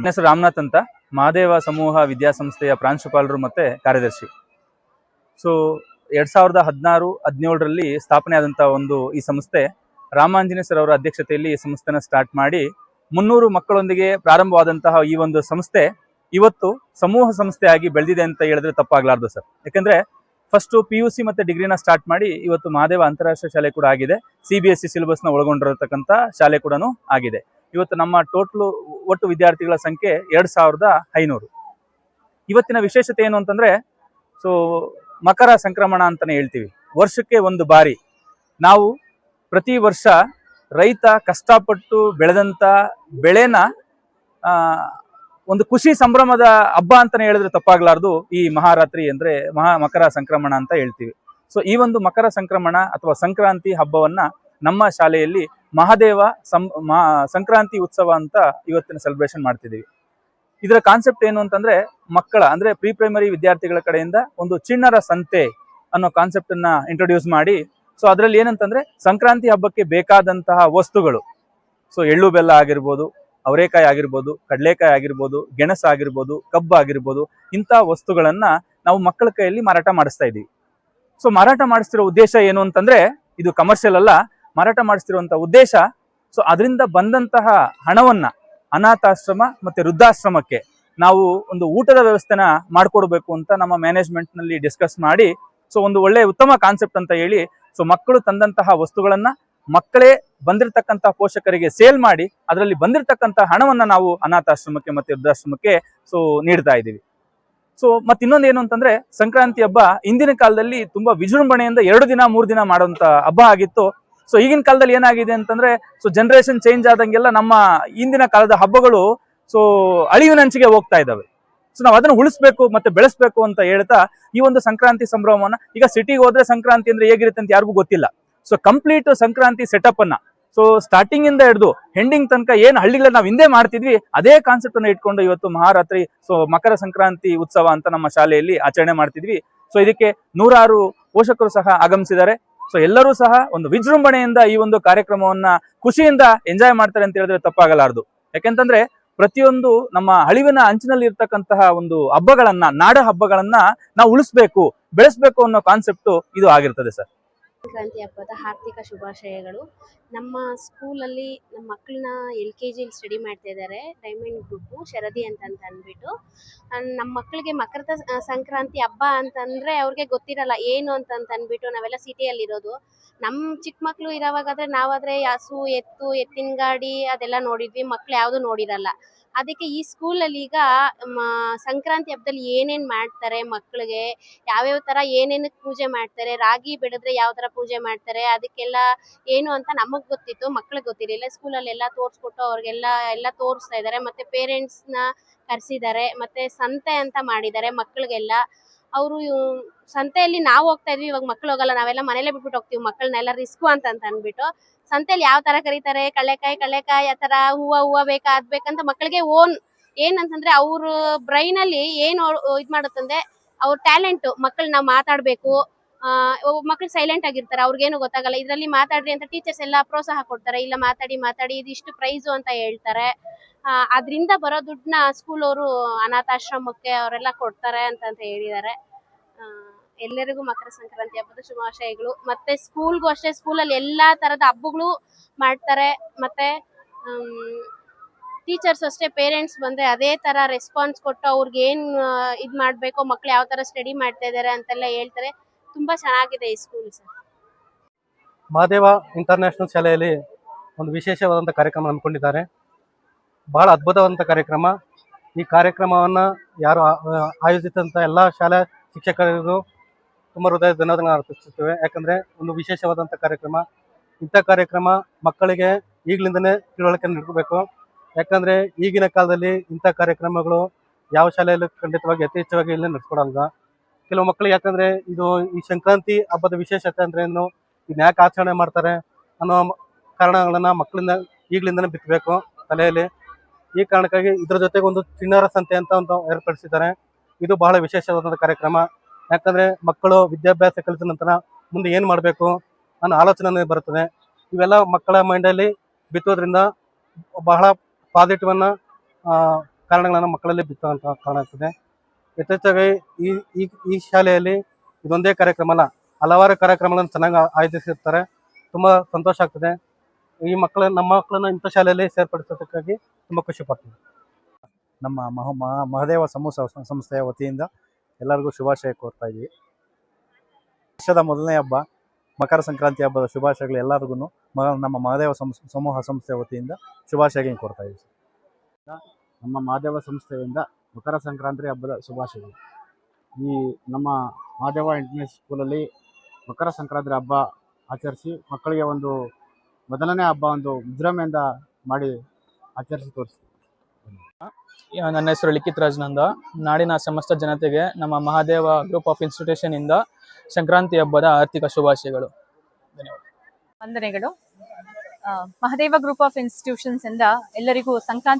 ನನ್ನ ಹೆಸರು ರಾಮನಾಥ್ ಅಂತ. ಮಹಾದೇವ ಸಮೂಹ ವಿದ್ಯಾಸಂಸ್ಥೆಯ ಪ್ರಾಂಶುಪಾಲರು ಮತ್ತೆ ಕಾರ್ಯದರ್ಶಿ. ಸೊ ಎರಡ್ ಸಾವಿರದ ಹದಿನಾರು, ಹದಿನೇಳರಲ್ಲಿ ಸ್ಥಾಪನೆ ಆದಂತಹ ಒಂದು ಈ ಸಂಸ್ಥೆ, ರಾಮಾಂಜನೇಯ ಸರ್ ಅವರ ಅಧ್ಯಕ್ಷತೆಯಲ್ಲಿ ಈ ಸಂಸ್ಥೆನ ಸ್ಟಾರ್ಟ್ ಮಾಡಿ, ಮುನ್ನೂರು ಮಕ್ಕಳೊಂದಿಗೆ ಪ್ರಾರಂಭವಾದಂತಹ ಈ ಒಂದು ಸಂಸ್ಥೆ ಇವತ್ತು ಸಮೂಹ ಸಂಸ್ಥೆಯಾಗಿ ಬೆಳೆದಿದೆ ಅಂತ ಹೇಳಿದ್ರೆ ತಪ್ಪಾಗಲಾರ್ದು ಸರ್. ಯಾಕಂದ್ರೆ ಫಸ್ಟ್ ಪಿ ಯು ಸಿ ಮತ್ತೆ ಡಿಗ್ರಿನ ಸ್ಟಾರ್ಟ್ ಮಾಡಿ ಇವತ್ತು ಮಹಾದೇವ ಅಂತಾರಾಷ್ಟ್ರೀಯ ಶಾಲೆ ಕೂಡ ಆಗಿದೆ. ಸಿ ಬಿ ಎಸ್ ಸಿ ಸಿಲೆಬಸ್ನ ಒಳಗೊಂಡಿರತಕ್ಕಂಥ ಶಾಲೆ ಕೂಡ ಆಗಿದೆ. ಇವತ್ತು ನಮ್ಮ ಟೋಟ್ಲು ಒಟ್ಟು ವಿದ್ಯಾರ್ಥಿಗಳ ಸಂಖ್ಯೆ ಎರಡು ಸಾವಿರದ ಐನೂರು. ಇವತ್ತಿನ ವಿಶೇಷತೆ ಏನು ಅಂತಂದರೆ, ಸೊ ಮಕರ ಸಂಕ್ರಮಣ ಅಂತಲೇ ಹೇಳ್ತೀವಿ. ವರ್ಷಕ್ಕೆ ಒಂದು ಬಾರಿ ನಾವು ಪ್ರತಿ ವರ್ಷ ರೈತ ಕಷ್ಟಪಟ್ಟು ಬೆಳೆದಂಥ ಬೆಳೆನ ಒಂದು ಖುಷಿ ಸಂಭ್ರಮದ ಹಬ್ಬ ಅಂತಲೇ ಹೇಳಿದ್ರೆ ತಪ್ಪಾಗಲಾರ್ದು ಈ ಮಹಾರಾತ್ರಿ ಅಂದರೆ ಮಹಾ ಮಕರ ಸಂಕ್ರಮಣ ಅಂತ ಹೇಳ್ತೀವಿ. ಸೊ ಈ ಒಂದು ಮಕರ ಸಂಕ್ರಮಣ ಅಥವಾ ಸಂಕ್ರಾಂತಿ ಹಬ್ಬವನ್ನು ನಮ್ಮ ಶಾಲೆಯಲ್ಲಿ ಮಹಾದೇವ ಸಂ ಸಂಕ್ರಾಂತಿ ಉತ್ಸವ ಅಂತ ಇವತ್ತಿನ ಸೆಲೆಬ್ರೇಷನ್ ಮಾಡ್ತಿದ್ದೀವಿ. ಇದರ ಕಾನ್ಸೆಪ್ಟ್ ಏನು ಅಂತಂದ್ರೆ ಮಕ್ಕಳ, ಅಂದ್ರೆ ಪ್ರೀ ಪ್ರೈಮರಿ ವಿದ್ಯಾರ್ಥಿಗಳ ಕಡೆಯಿಂದ ಒಂದು ಚಿಣ್ಣರ ಸಂತೆ ಅನ್ನೋ ಕಾನ್ಸೆಪ್ಟ್ ಅನ್ನ ಇಂಟ್ರೊಡ್ಯೂಸ್ ಮಾಡಿ ಸೊ ಅದರಲ್ಲಿ ಏನಂತಂದ್ರೆ ಸಂಕ್ರಾಂತಿ ಹಬ್ಬಕ್ಕೆ ಬೇಕಾದಂತಹ ವಸ್ತುಗಳು. ಸೊ ಎಳ್ಳು ಬೆಲ್ಲ ಆಗಿರ್ಬೋದು, ಅವರೇಕಾಯಿ ಆಗಿರ್ಬೋದು, ಕಡಲೆಕಾಯಿ ಆಗಿರ್ಬೋದು, ಗೆಣಸು ಆಗಿರ್ಬೋದು, ಕಬ್ಬು ಆಗಿರ್ಬೋದು, ಇಂಥ ವಸ್ತುಗಳನ್ನ ನಾವು ಮಕ್ಕಳ ಕೈಯಲ್ಲಿ ಮಾರಾಟ ಮಾಡಿಸ್ತಾ ಇದೀವಿ ಸೊ ಮಾರಾಟ ಮಾಡಿಸ್ತಿರೋ ಉದ್ದೇಶ ಏನು ಅಂತಂದ್ರೆ ಇದು ಕಮರ್ಷಿಯಲ್ ಅಲ್ಲ ಮಾರಾಟ ಮಾಡಿಸ್ತಿರುವಂಥ ಉದ್ದೇಶ. ಸೊ ಅದರಿಂದ ಬಂದಂತಹ ಹಣವನ್ನ ಅನಾಥಾಶ್ರಮ ಮತ್ತೆ ವೃದ್ಧಾಶ್ರಮಕ್ಕೆ ನಾವು ಒಂದು ಊಟದ ವ್ಯವಸ್ಥೆನ ಮಾಡ್ಕೊಡ್ಬೇಕು ಅಂತ ನಮ್ಮ ಮ್ಯಾನೇಜ್ಮೆಂಟ್ನಲ್ಲಿ ಡಿಸ್ಕಸ್ ಮಾಡಿ ಸೊ ಒಂದು ಒಳ್ಳೆ ಉತ್ತಮ ಕಾನ್ಸೆಪ್ಟ್ ಅಂತ ಹೇಳಿ ಸೊ ಮಕ್ಕಳು ತಂದಂತಹ ವಸ್ತುಗಳನ್ನ ಮಕ್ಕಳೇ ಬಂದಿರತಕ್ಕಂತ ಪೋಷಕರಿಗೆ ಸೇಲ್ ಮಾಡಿ, ಅದರಲ್ಲಿ ಬಂದಿರತಕ್ಕಂತ ಹಣವನ್ನ ನಾವು ಅನಾಥಾಶ್ರಮಕ್ಕೆ ಮತ್ತೆ ವೃದ್ಧಾಶ್ರಮಕ್ಕೆ ಸೊ ನೀಡ್ತಾ ಇದ್ದೀವಿ. ಸೊ ಮತ್ತೆ ಇನ್ನೊಂದು ಏನು ಅಂತಂದ್ರೆ, ಸಂಕ್ರಾಂತಿ ಹಬ್ಬ ಇಂದಿನ ಕಾಲದಲ್ಲಿ ತುಂಬಾ ವಿಜೃಂಭಣೆಯಿಂದ ಎರಡು ದಿನ, ಮೂರು ದಿನ ಮಾಡುವಂತ ಹಬ್ಬ ಆಗಿತ್ತು. ಸೊ ಈಗಿನ ಕಾಲದಲ್ಲಿ ಏನಾಗಿದೆ ಅಂತಂದ್ರೆ ಸೊ ಜನರೇಷನ್ ಚೇಂಜ್ ಆದಂಗೆಲ್ಲ ನಮ್ಮ ಇಂದಿನ ಕಾಲದ ಹಬ್ಬಗಳು ಸೊ ಅಳಿವಿನಂಚಿಗೆ ಹೋಗ್ತಾ ಇದ್ದಾವೆ. ಸೊ ನಾವು ಅದನ್ನ ಉಳಿಸ್ಬೇಕು ಮತ್ತೆ ಬೆಳೆಸ್ಬೇಕು ಅಂತ ಹೇಳ್ತಾ ಈ ಒಂದು ಸಂಕ್ರಾಂತಿ ಸಂಭ್ರಮವನ್ನ, ಈಗ ಸಿಟಿಗೆ ಹೋದ್ರೆ ಸಂಕ್ರಾಂತಿ ಅಂದ್ರೆ ಹೇಗಿರುತ್ತೆ ಅಂತ ಯಾರಿಗೂ ಗೊತ್ತಿಲ್ಲ. ಸೊ ಕಂಪ್ಲೀಟ್ ಸಂಕ್ರಾಂತಿ ಸೆಟಪ್ ಅನ್ನ ಸೊ ಸ್ಟಾರ್ಟಿಂಗ್ ಇಂದ ಹಿಡಿದು ಹೆಂಡಿಂಗ್ ತನಕ ಏನ್ ಹಳ್ಳಿಗಳಲ್ಲಿ ನಾವು ಹಿಂದೆ ಮಾಡ್ತಿದ್ವಿ, ಅದೇ ಕಾನ್ಸೆಪ್ಟ್ ಅನ್ನ ಇಟ್ಕೊಂಡು ಇವತ್ತು ಮಹಾರಾತ್ರಿ ಸೊ ಮಕರ ಸಂಕ್ರಾಂತಿ ಉತ್ಸವ ಅಂತ ನಮ್ಮ ಶಾಲೆಯಲ್ಲಿ ಆಚರಣೆ ಮಾಡ್ತಿದ್ವಿ. ಸೊ ಇದಕ್ಕೆ ನೂರಾರು ಪೋಷಕರು ಸಹ ಆಗಮಿಸಿದ್ದಾರೆ. ಸೊ ಎಲ್ಲರೂ ಸಹ ಒಂದು ವಿಜೃಂಭಣೆಯಿಂದ ಈ ಒಂದು ಕಾರ್ಯಕ್ರಮವನ್ನ ಖುಷಿಯಿಂದ ಎಂಜಾಯ್ ಮಾಡ್ತಾರೆ ಅಂತ ಹೇಳಿದ್ರೆ ತಪ್ಪಾಗಲಾರದು. ಯಾಕೆಂತಂದ್ರೆ ಪ್ರತಿಯೊಂದು ನಮ್ಮ ಅಳಿವಿನ ಅಂಚಿನಲ್ಲಿ ಇರ್ತಕ್ಕಂತಹ ಒಂದು ಹಬ್ಬಗಳನ್ನ, ನಾಡ ಹಬ್ಬಗಳನ್ನ ನಾವು ಉಳಿಸ್ಬೇಕು, ಬೆಳೆಸ್ಬೇಕು ಅನ್ನೋ ಕಾನ್ಸೆಪ್ಟ್ ಇದು ಆಗಿರ್ತದೆ ಸರ್. ಸಂಕ್ರಾಂತಿ ಹಬ್ಬದ ಹಾರ್ದಿಕ ಶುಭಾಶಯಗಳು. ನಮ್ಮ ಸ್ಕೂಲಲ್ಲಿ ನಮ್ಮ ಮಕ್ಕಳನ್ನ ಎಲ್ ಕೆ ಜಿಲಿ ಸ್ಟಡಿ ಮಾಡ್ತಾ ಇದ್ದಾರೆ, ಡೈಮಂಡ್ ಗ್ರೂಪು, ಶರದಿ ಅಂತ ಅಂತ ಅಂದ್ಬಿಟ್ಟು. ನಮ್ಮ ಮಕ್ಕಳಿಗೆ ಮಕರ ಸಂಕ್ರಾಂತಿ ಹಬ್ಬ ಅಂತಂದ್ರೆ ಅವ್ರಿಗೆ ಗೊತ್ತಿರಲ್ಲ ಏನು ಅಂತ ಅಂತ ಅಂದ್ಬಿಟ್ಟು ನಾವೆಲ್ಲ ಸಿಟಿಯಲ್ಲಿ ಇರೋದು. ನಮ್ಮ ಚಿಕ್ಕ ಮಕ್ಕಳು ಇರೋವಾಗಾದ್ರೆ ನಾವಾದ್ರೆ ಹಸು ಎತ್ತು, ಎತ್ತಿನ ಗಾಡಿ ಅದೆಲ್ಲ ನೋಡಿದ್ವಿ ಮಕ್ಕಳು ಯಾವುದು ನೋಡಿರಲ್ಲ. ಅದಕ್ಕೆ ಈ ಸ್ಕೂಲ್ ಅಲ್ಲಿ ಈಗ ಸಂಕ್ರಾಂತಿ ಹಬ್ಬದಲ್ಲಿ ಏನೇನ್ ಮಾಡ್ತಾರೆ ಮಕ್ಕಳಿಗೆ ಯಾವ್ಯಾವ ತರ ಏನೇನಕ್ಕೆ ಪೂಜೆ ಮಾಡ್ತಾರೆ? ರಾಗಿ ಬೆಳೆದ್ರೆ ಯಾವ ತರ ಪೂಜೆ ಮಾಡ್ತಾರೆ? ಅದಕ್ಕೆಲ್ಲ ಏನು ಅಂತ ನಮಗ್ ಗೊತ್ತಿತ್ತು, ಮಕ್ಳಿಗೆ ಗೊತ್ತಿರಲಿಲ್ಲ. ಸ್ಕೂಲಲ್ಲಿ ಎಲ್ಲ ತೋರ್ಸ್ಕೊಟ್ಟು ಅವ್ರಿಗೆಲ್ಲ, ಎಲ್ಲ ತೋರಿಸ್ತಾ ಇದ್ದಾರೆ. ಮತ್ತೆ ಪೇರೆಂಟ್ಸ್ನ ಕರೆಸಿದ್ದಾರೆ. ಮತ್ತೆ ಸಂತೆ ಅಂತ ಮಾಡಿದ್ದಾರೆ ಮಕ್ಕಳಿಗೆಲ್ಲ ಅವರು ಸಂತೆಯಲ್ಲಿ ನಾವು ಹೋಗ್ತಾ ಇದ್ವಿ, ಇವಾಗ ಮಕ್ಳು ಹೋಗಲ್ಲ, ನಾವೆಲ್ಲ ಮನೇಲೆ ಬಿಟ್ಬಿಟ್ಟು ಹೋಗ್ತೀವಿ, ಮಕ್ಕಳನ್ನೆಲ್ಲ ರಿಸ್ಕು ಅಂತ ಅಂತ ಅಂದ್ಬಿಟ್ಟು. ಸಂತೆಯಲ್ಲಿ ಯಾವ ತರ ಕರೀತಾರೆ, ಕಳ್ಳೆಕಾಯಿ ಕಳ್ಳೆಕಾಯಿ, ಆ ತರ ಹೂವ ಹೂವ ಬೇಕಾ, ಅದ್ ಬೇಕಂತ ಮಕ್ಕಳಿಗೆ ಓನ್ ಏನಂತಂದ್ರೆ ಅವ್ರ ಬ್ರೈನ್ ಅಲ್ಲಿ ಏನು ಇದ್ ಮಾಡುತ್ತಂದ್ರೆ, ಅವ್ರ ಟ್ಯಾಲೆಂಟ್ ಮಕ್ಕಳನ್ನ ಮಾತಾಡ್ಬೇಕು ಆ ಮಕ್ಳು ಸೈಲೆಂಟ್ ಆಗಿರ್ತಾರೆ, ಅವ್ರಿಗೇನು ಗೊತ್ತಾಗಲ್ಲ, ಇದ್ರಲ್ಲಿ ಮಾತಾಡ್ರಿ ಅಂತ ಟೀಚರ್ಸ್ ಎಲ್ಲ ಪ್ರೋತ್ಸಾಹ ಕೊಡ್ತಾರೆ, ಇಲ್ಲ ಮಾತಾಡಿ ಮಾತಾಡಿ, ಇದಿಷ್ಟು ಪ್ರೈಸು ಅಂತ ಹೇಳ್ತಾರೆ. ಅದರಿಂದ ಬರೋ ದುಡ್ಡನ್ನ ಸ್ಕೂಲ್ ಅವರು ಅನಾಥಾಶ್ರಮಕ್ಕೆ ಅವರೆಲ್ಲ ಕೊಡ್ತಾರೆ ಅಂತ ಹೇಳಿದ್ದಾರೆ. ಎಲ್ಲರಿಗೂ ಮಕರ ಸಂಕ್ರಾಂತಿ ಹಬ್ಬದ ಶುಭಾಶಯಗಳು. ಮತ್ತೆ ಸ್ಕೂಲ್ಗೂ ಅಷ್ಟೇ ಸ್ಕೂಲಲ್ಲಿ ಎಲ್ಲಾ ತರದ ಹಬ್ಬಗಳು ಮಾಡ್ತಾರೆ. ಮತ್ತೆ ಟೀಚರ್ಸ್ ಅಷ್ಟೇ ಪೇರೆಂಟ್ಸ್ ಬಂದ್ರೆ ಅದೇ ತರ ರೆಸ್ಪಾನ್ಸ್ ಕೊಟ್ಟು ಅವ್ರಿಗೆ ಏನ್ ಇದ್ ಮಾಡ್ಬೇಕು ಮಕ್ಳು ಯಾವ ತರ ಸ್ಟಡಿ ಮಾಡ್ತಾ ಇದಾರೆ ಅಂತೆಲ್ಲ ಹೇಳ್ತಾರೆ. ತುಂಬಾ ಚೆನ್ನಾಗಿದೆ ಈ ಸ್ಕೂಲ್ ಸರ್. ಮಹಾದೇವ ಇಂಟರ್ನ್ಯಾಷನಲ್ ಶಾಲೆಯಲ್ಲಿ ಒಂದು ವಿಶೇಷವಾದಂಥ ಕಾರ್ಯಕ್ರಮ ಹಮ್ಮಿಕೊಂಡಿದ್ದಾರೆ. ಬಹಳ ಅದ್ಭುತವಾದಂತಹ ಕಾರ್ಯಕ್ರಮ. ಈ ಕಾರ್ಯಕ್ರಮವನ್ನು ಯಾರು, ಆ- ಎಲ್ಲಾ ಎಲ್ಲ ಶಾಲಾ ಶಿಕ್ಷಕರಿಗೂ ತುಂಬ ಹೃದಯ ಧನ್ಯವಾದಗಳನ್ನು ಅರ್ಪಿಸುತ್ತೇವೆ. ಯಾಕಂದ್ರೆ ಒಂದು ವಿಶೇಷವಾದಂತಹ ಕಾರ್ಯಕ್ರಮ. ಇಂಥ ಕಾರ್ಯಕ್ರಮ ಮಕ್ಕಳಿಗೆ ಈಗಲಿಂದನೇ ತಿಳುವಳಿಕೆ ನೀಡಬೇಕು. ಯಾಕಂದ್ರೆ ಈಗಿನ ಕಾಲದಲ್ಲಿ ಇಂಥ ಕಾರ್ಯಕ್ರಮಗಳು ಯಾವ ಶಾಲೆಯಲ್ಲೂ ಖಂಡಿತವಾಗಿ ಯಥೇಚ್ಛವಾಗಿ ಇಲ್ಲಿ ನಡೆಸ್ಕೊಡಲ್ಲ ಕೆಲವು ಮಕ್ಕಳಿಗೆ ಯಾಕಂದ್ರೆ ಇದು ಈ ಸಂಕ್ರಾಂತಿ ಹಬ್ಬದ ವಿಶೇಷತೆ ಅಂದ್ರೆ ಏನು, ಇದನ್ನ ಯಾಕೆ ಆಚರಣೆ ಮಾಡ್ತಾರೆ ಅನ್ನೋ ಕಾರಣಗಳನ್ನ ಮಕ್ಕಳಿಂದ ಈಗಲಿಂದನೇ ಬಿತ್ತಬೇಕು ತಲೆಯಲ್ಲಿ. ಈ ಕಾರಣಕ್ಕಾಗಿ ಇದ್ರ ಜೊತೆಗೆ ಒಂದು ಚಿಣ್ಣರ ಸಂತೆ ಅಂತ ಒಂದು ಏರ್ಪಡಿಸಿದ್ದಾರೆ. ಇದು ಬಹಳ ವಿಶೇಷವಾದ ಕಾರ್ಯಕ್ರಮ. ಯಾಕಂದ್ರೆ ಮಕ್ಕಳು ವಿದ್ಯಾಭ್ಯಾಸ ಕಲಿತ ನಂತರ ಮುಂದೆ ಏನು ಮಾಡಬೇಕು ಅನ್ನೋ ಆಲೋಚನೆ ಬರುತ್ತದೆ. ಇವೆಲ್ಲ ಮಕ್ಕಳ ಮೈಂಡಲ್ಲಿ ಬಿತ್ತೋದ್ರಿಂದ ಬಹಳ ಪಾಸಿಟಿವ್ ಅನ್ನ ಕಾರಣಗಳನ್ನು ಮಕ್ಕಳಲ್ಲಿ ಬಿತ್ತುವಂತ ಕಾರಣ ಯಥೇಚ್ಛಾಗಿ ಈ ಈ ಈ ಶಾಲೆಯಲ್ಲಿ ಇದೊಂದೇ ಕಾರ್ಯಕ್ರಮ ಅಲ್ಲ ಹಲವಾರು ಕಾರ್ಯಕ್ರಮಗಳನ್ನು ಚೆನ್ನಾಗಿ ಆಯೋಜಿಸಿರ್ತಾರೆ. ತುಂಬ ಸಂತೋಷ ಆಗ್ತದೆ. ಈ ಮಕ್ಕಳ ನಮ್ಮ ಮಕ್ಕಳನ್ನ ಇಂಥ ಶಾಲೆಯಲ್ಲಿ ಸೇರ್ಪಡಿಸೋದಕ್ಕಾಗಿ ತುಂಬ ಖುಷಿ ಪಡ್ತೀವಿ ನಮ್ಮ ಮಹ ಮಹ- ಮಹದೇವ ಸಮೂಹ ಸಂಸ್ಥೆಯ ವತಿಯಿಂದ ಎಲ್ಲರಿಗೂ ಶುಭಾಶಯ ಕೋರ್ತಾ ಇದ್ದೀವಿ ವರ್ಷದ ಮೊದಲನೇ ಹಬ್ಬ ಮಕರ ಸಂಕ್ರಾಂತಿ ಹಬ್ಬದ ಶುಭಾಶಯಗಳು ಎಲ್ಲರಿಗೂ ನಮ್ಮ ಮಹದೇವ ಸಂ- ಸಮೂಹ ಸಂಸ್ಥೆಯ ವತಿಯಿಂದ ಶುಭಾಶಯಗಳನ್ನು ಕೊಡ್ತಾ ಇದ್ದೀವಿ ನಮ್ಮ ಮಹಾದೇವ ಸಂಸ್ಥೆಯಿಂದ ಮಕರ ಸಂಕ್ರಾಂತಿ ಹಬ್ಬದ ಶುಭಾಶಯಗಳು. ಈ ನಮ್ಮ ಮಹಾದೇವ ಇಂಟರ್ನ್ಯಾಷನಲ್ ಸ್ಕೂಲಲ್ಲಿ ಮಕರ ಸಂಕ್ರಾಂತಿ ಹಬ್ಬ ಆಚರಿಸಿ ಮಕ್ಕಳಿಗೆ ಒಂದು ಮೊದಲನೇ ಹಬ್ಬ ಒಂದು ವಿಜೃಂಭಣೆಯಿಂದ ಮಾಡಿ ಆಚರಿಸಿ ತೋರಿಸಿ ನನ್ನ ಹೆಸರು ಲಿಖಿತ್ ರಾಜ್ನಂದ. ನಾಡಿನ ಸಮಸ್ತ ಜನತೆಗೆ ನಮ್ಮ ಮಹಾದೇವ ಗ್ರೂಪ್ ಆಫ್ ಇನ್ಸ್ಟಿಟ್ಯೂಷನ್ ಇಂದ ಸಂಕ್ರಾಂತಿ ಹಬ್ಬದ ಆರ್ಥಿಕ ಶುಭಾಶಯಗಳು. ವಂದನೆಗಳು. ಮಹಾದೇವ ಗ್ರೂಪ್ ಆಫ್ ಇನ್ಸ್ಟಿಟ್ಯೂಷನ್ಸ್ ಇಂದ ಎಲ್ಲರಿಗೂ ಸಂಕ್ರಾಂತಿ